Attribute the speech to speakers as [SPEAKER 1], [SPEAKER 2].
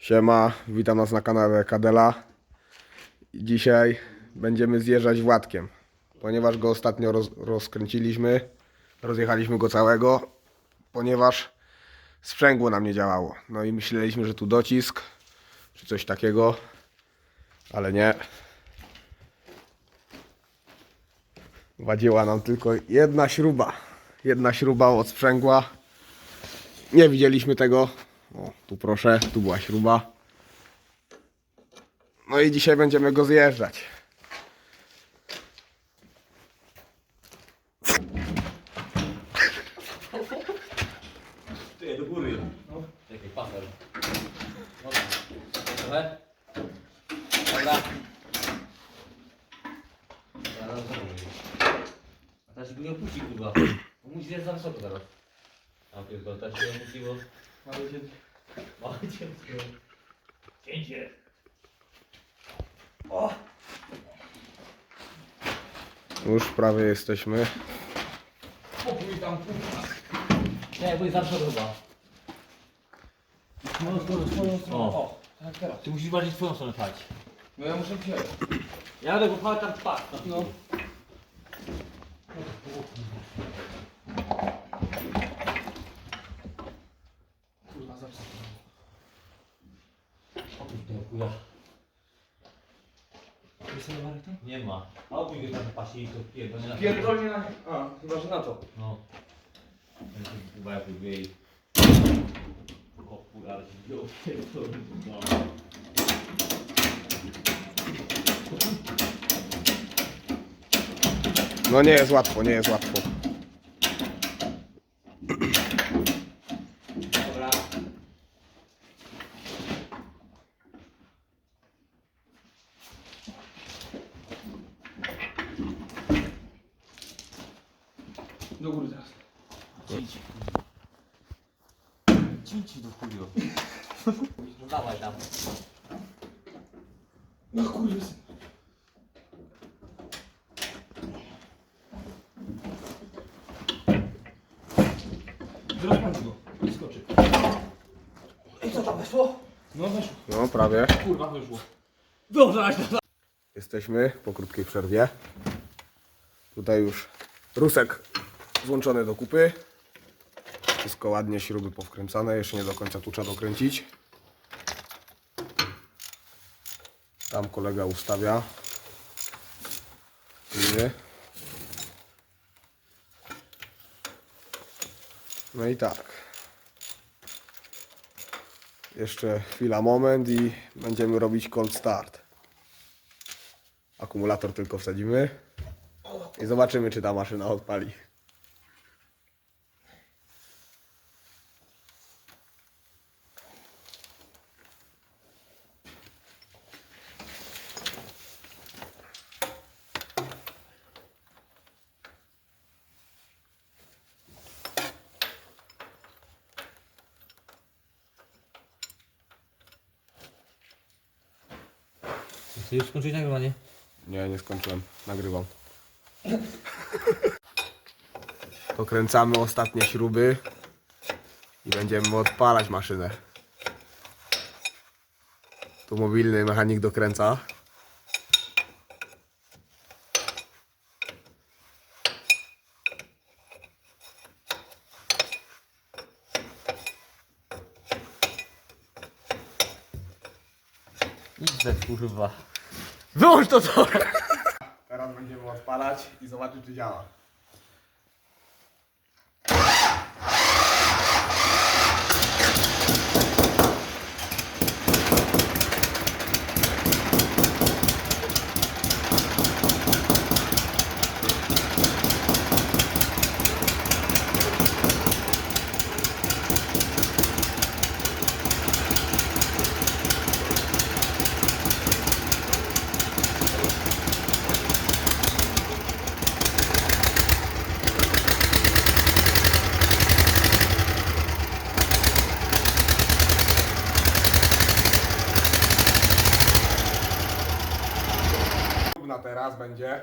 [SPEAKER 1] Siema, witam nas na kanale Kadela. Dzisiaj będziemy zjeżdżać Władkiem, ponieważ go ostatnio roz, rozkręciliśmy, rozjechaliśmy go całego, ponieważ sprzęgło nam nie działało. No i myśleliśmy, że tu docisk, czy coś takiego, ale nie. Wadziła nam tylko jedna śruba, jedna śruba od sprzęgła. Nie widzieliśmy tego. O, tu proszę, tu była śruba. No i dzisiaj będziemy go zjeżdżać.
[SPEAKER 2] Ty, do góry. No. Paser. Dobra. No A teraz się go nie kurwa. Musi jest za wysoko teraz. A pierdol, się nie Mały cię... Mały cię... Cięcie. O!
[SPEAKER 1] Już prawie jesteśmy.
[SPEAKER 2] Popój tam, kurwa. Nie, bo jest za wysoko chyba.
[SPEAKER 3] No, swoją, swoją stronę.
[SPEAKER 2] O.
[SPEAKER 3] O, tak teraz.
[SPEAKER 2] Ty musisz bardziej twoją stronę pchać.
[SPEAKER 3] No ja muszę wziąć.
[SPEAKER 2] Ja będę go pchał tam spać.
[SPEAKER 3] No.
[SPEAKER 2] Tego chuja.
[SPEAKER 3] Jest sobie Marek
[SPEAKER 2] Nie ma. A go tam w pasie i to pierdolnie na
[SPEAKER 3] Pierdolnie na... A, chyba, że na to.
[SPEAKER 2] No. Chyba jak i... O kurwa, ale się wziął pierdolnie. No.
[SPEAKER 1] No nie jest łatwo, nie jest łatwo.
[SPEAKER 2] Dobra.
[SPEAKER 3] Do góry teraz.
[SPEAKER 2] Cięć. Cięć do chuju. No dawaj tam.
[SPEAKER 3] No kurwa. Rozpędź go. Nie skoczy.
[SPEAKER 2] I co tam weszło?
[SPEAKER 3] No weszło.
[SPEAKER 1] No prawie.
[SPEAKER 3] Kurwa, wyszło.
[SPEAKER 2] Dobrze, aż
[SPEAKER 1] Jesteśmy po krótkiej przerwie. Tutaj już rusek włączony do kupy. Wszystko ładnie, śruby powkręcane. Jeszcze nie do końca tu trzeba dokręcić. Tam kolega ustawia. Liny. No i tak. Jeszcze chwila, moment i będziemy robić cold start. Akumulator tylko wsadzimy i zobaczymy, czy ta maszyna odpali.
[SPEAKER 2] Chcesz już skończyć nagrywanie?
[SPEAKER 1] Nie, nie skończyłem. Nagrywam. Dokręcamy ostatnie śruby i będziemy odpalać maszynę. Tu mobilny mechanik dokręca.
[SPEAKER 2] Idź kurwa.
[SPEAKER 1] Wyłącz to co! Teraz będziemy odpalać i zobaczyć, czy działa. Następna teraz będzie.